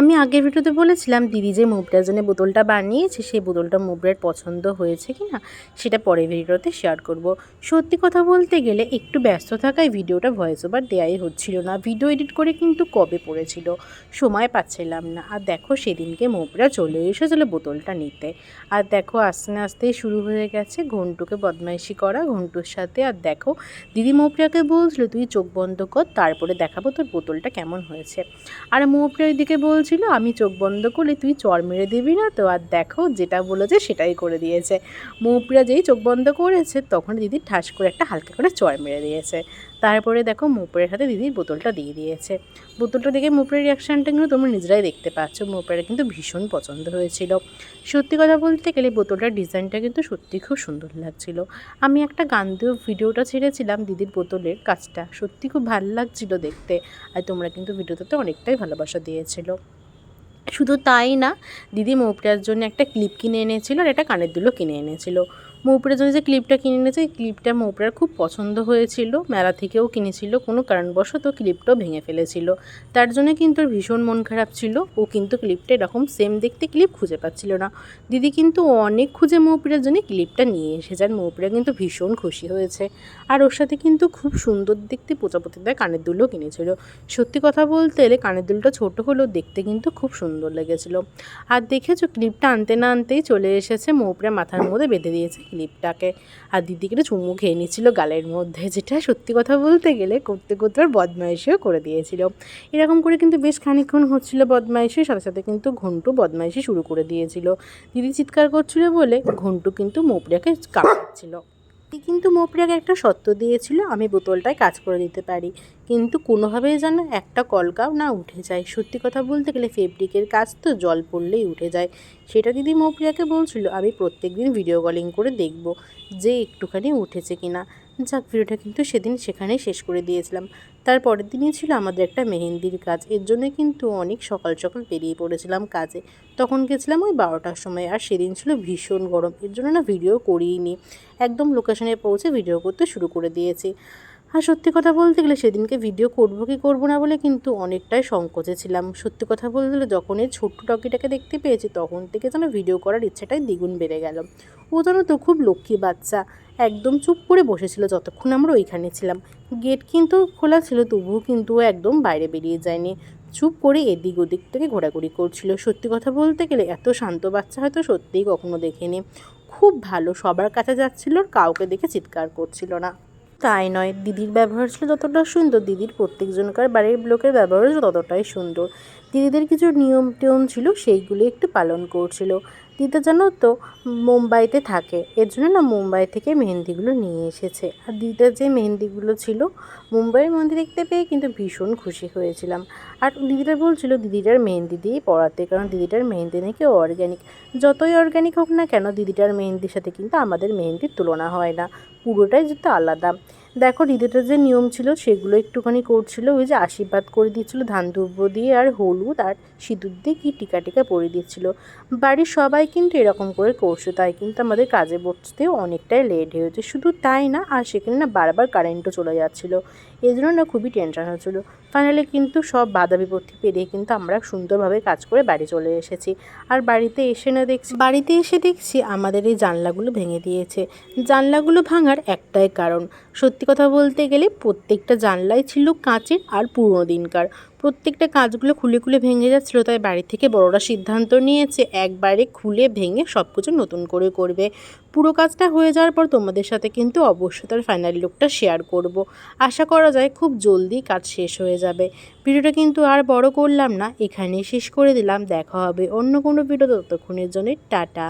আমি আগের ভিডিওতে বলেছিলাম, দিদি যে মুবরার জন্য বোতলটা বানিয়েছে, সেই বোতলটা মুবরার পছন্দ হয়েছে কি না, সেটা পরের ভিডিওতে শেয়ার করব। সত্যি কথা বলতে গেলে একটু ব্যস্ত থাকায় ভিডিওটা ভয়েস ওভার দেওয়াই হচ্ছিল না। ভিডিও এডিট করে কিন্তু কবে পড়েছিল, সময় পাচ্ছিলাম না। আর দেখো, সেদিনকে মুবরা চলে এসেছিল বোতলটা নিতে। আর দেখো, আস্তে আস্তে শুরু হয়ে গেছে ঘন্টুকে বদমাইশি করা, ঘন্টুর সাথে। আর দেখো, দিদি মুবরাকে বলছিল, তুই চোখ বন্ধ কর, তারপরে দেখাবো তোর বোতলটা কেমন হয়েছে। আর মুবরা ওইদিকে বলছিল, আমি চোখ বন্ধ করলে তুই চর মেরে দিবি না তো, আর দেখো যেটা বলেছে সেটাই করে দিয়েছে। মুবরা যেই চোখ বন্ধ করেছে, তখন দিদি ঠাস করে একটা হালকা করে চর মেরে দিয়েছে। তারপরে দেখো মুপরের সাথে দিদির বোতলটা দিয়ে দিয়েছে। বোতলটা দেখে মুপরের রিয়াকশানটা কিন্তু তোমরা নিজেরাই দেখতে পাচ্ছ। মুপরের কিন্তু ভীষণ পছন্দ হয়েছিল। সত্যি কথা বলতে গেলে বোতলটার ডিজাইনটা কিন্তু সত্যি খুব সুন্দর লাগছিল। আমি একটা গান দিয়েও ভিডিওটা ছেড়েছিলাম দিদির বোতলের কাজটা। সত্যি খুব ভালো লাগছিল দেখতে। আর তোমরা কিন্তু ভিডিওটাতে অনেকটাই ভালোবাসা দিয়েছিল। শুধু তাই না, দিদি মৌপিটার জন্য একটা ক্লিপ কিনে এনেছিল আর একটা কানের দুলো কিনে এনেছিল। মৌপিটার জন্য যে ক্লিপটা কিনে এনেছে, এই ক্লিপটা মৌপিটার খুব পছন্দ হয়েছিল। মেলা থেকেও কিনেছিল, কোনো কারণবশত ক্লিপটাও ভেঙে ফেলেছিল। তার জন্য কিন্তু ভীষণ মন খারাপ ছিল। ও কিন্তু ক্লিপটা এরকম সেম দেখতে ক্লিপ খুঁজে পাচ্ছিল না। দিদি কিন্তু অনেক খুঁজে মৌপিটার জন্য ক্লিপটা নিয়ে এসেছে আর মৌপিটা কিন্তু ভীষণ খুশি হয়েছে। আর ওর সাথে কিন্তু খুব সুন্দর দেখতে প্রজাপতিদার কানের দুলও কিনেছিল। সত্যি কথা বলতে এলে কানের দুলটা ছোট হলেও দেখতে কিন্তু খুব সুন্দর লেগেছিল। আর দেখেছ ক্লিপটা আনতে না আনতেই চলে এসেছে মৌপড়া মাথার মধ্যে বেঁধে দিয়েছে ক্লিপটাকে আর দিদিকে কিন্তু চুমু খেয়ে নিচ্ছিল গালের মধ্যে, যেটা সত্যি কথা বলতে গেলে করতে করতে আর বদমাইশিও করে দিয়েছিল। এরকম করে কিন্তু বেশ খানিকক্ষণ হচ্ছিল বদমাইশি, সাথে সাথে কিন্তু ঘন্টু বদমাইশি শুরু করে দিয়েছিল। দিদি চিৎকার করছিল বলে ঘন্টু কিন্তু মোপড়াকে কামড়াচ্ছিল দিদি কিন্তু মোপড়াকে একটা সত্য দিয়েছিল, আমি বোতলটায় কাজ করে দিতে পারি। কিন্তু কোনোভাবেই যেন একটা কলকাও না উঠে যায়। সত্যি কথা বলতে গেলে ফেব্রিকের কাজ তো জল পড়লেই উঠে যায়। সেটা দিদি মৌপ্রিয়াকে বলছিল, আমি প্রত্যেক দিন ভিডিও কলিং করে দেখব যে একটুখানি উঠেছে কিনা। যাক, ভিডিওটা কিন্তু সেদিন সেখানেই শেষ করে দিয়েছিলাম। তার পরের দিনই ছিল আমাদের একটা মেহেন্দির কাজ। এর জন্যে কিন্তু অনেক সকাল সকাল বেরিয়ে পড়েছিলাম কাজে। তখন গেছিলাম ওই বারোটার সময়, আর সেদিন ছিল ভীষণ গরম। এর জন্য না ভিডিও করিনি একদম লোকেশনে পৌঁছে ভিডিও করতে শুরু করে দিয়েছি। আর সত্যি কথা বলতে গেলে সেদিনকে ভিডিও করব কি করব না বলে কিন্তু অনেকটাই সংকোচে ছিলাম। সত্যি কথা বলতে গেলে যখন এই ছোট্ট টকিটাকে দেখতে পেয়েছি, তখন থেকে যেন ভিডিও করার ইচ্ছাটাই দ্বিগুণ বেড়ে গেল। ও যেন তো খুব লক্ষ্মী বাচ্চা, একদম চুপ করে বসেছিল যতক্ষণ আমরা ওইখানে ছিলাম। গেট কিন্তু খোলা ছিল, তবুও কিন্তু একদম বাইরে বেরিয়ে যায়নি। চুপ করে এদিক ওদিক থেকে ঘোরাঘুরি করছিল। সত্যি কথা বলতে গেলে এত শান্ত বাচ্চা হয়তো সত্যিই কখনো দেখেনি। খুব ভালো, সবার কাছে যাচ্ছিল কাউকে দেখে চিৎকার করছিল না। তাই নয়, দিদির ব্যবহার ছিল যতটা সুন্দর। দিদির প্রত্যেকজনকার বাড়ির লোকের ব্যবহার ছিল ততটাই সুন্দর। দিদিদের কিছু নিয়ম টিয়ম ছিল, সেইগুলি একটু পালন করছিল। দিদা জানো তো মুম্বাইতে থাকে, এর জন্য না মুম্বাই থেকে মেহেন্দিগুলো নিয়ে এসেছে। আর দিদার যে মেহেন্দিগুলো ছিল, মুম্বাইয়ের মেহেন্দি দেখতে পেয়ে কিন্তু ভীষণ খুশি হয়েছিলাম। আর দিদিটা বলছিল, দিদিটার মেহেন্দি দিয়েই পড়াতে, কারণ দিদিটার মেহেন্দি নাকি অর্গ্যানিক যতই অর্গ্যানিক হোক না কেন, দিদিটার মেহেন্দির সাথে কিন্তু আমাদের মেহেন্দির তুলনা হয় না। পুরোটাই যেটা আলাদা। দেখো, দিদিটার যে নিয়ম ছিল, সেগুলো একটুখানি করছিল। ওই যে আশীর্বাদ করে দিচ্ছিল ধান দুব্য দিয়ে আর হলুদ আর সিঁদুর দিয়ে কি টিকা টিকা পরিয়ে দিচ্ছিল বাড়ির সবাই কিন্তু এরকম করে করছে, তাই কিন্তু আমাদের কাজে বসতেও অনেকটাই লেট হয়েছে। শুধু তাই না, আর সেখানে না বারবার কারেন্টও চলে যাচ্ছিল। এই জন্য না খুবই টেনশন হচ্ছিল। ফাইনালি কিন্তু সব বাধা বিপত্তি পেরিয়ে কিন্তু আমরা সুন্দরভাবে কাজ করে বাড়ি চলে এসেছি। আর বাড়িতে এসে না দেখছি, বাড়িতে এসে দেখছি আমাদের এই জানলাগুলো ভেঙে দিয়েছে। জানলাগুলো ভাঙার একটাই কারণ। সত্যি কথা বলতে গেলে প্রত্যেকটা জানলাই ছিল কাঁচের আর পুরনো দিনকার। প্রত্যেকটা কাজগুলো খুলে খুলে ভেঙে যাচ্ছিল, তাই বাড়ি থেকে বড়রা সিদ্ধান্ত নিয়েছে একবারে খুলে ভেঙে সব কিছু নতুন করে করবে। পুরো কাজটা হয়ে যাওয়ার পর তোমাদের সাথে কিন্তু অবশ্যই তার ফাইনাল লুকটা শেয়ার করব। আশা করা যায় খুব জলদি কাজ শেষ হয়ে যাবে। ভিডিওটা কিন্তু আর বড় করলাম না এখানে শেষ করে দিলাম। দেখা হবে অন্য কোনো ভিডিও ততক্ষণের জন্য টাটা।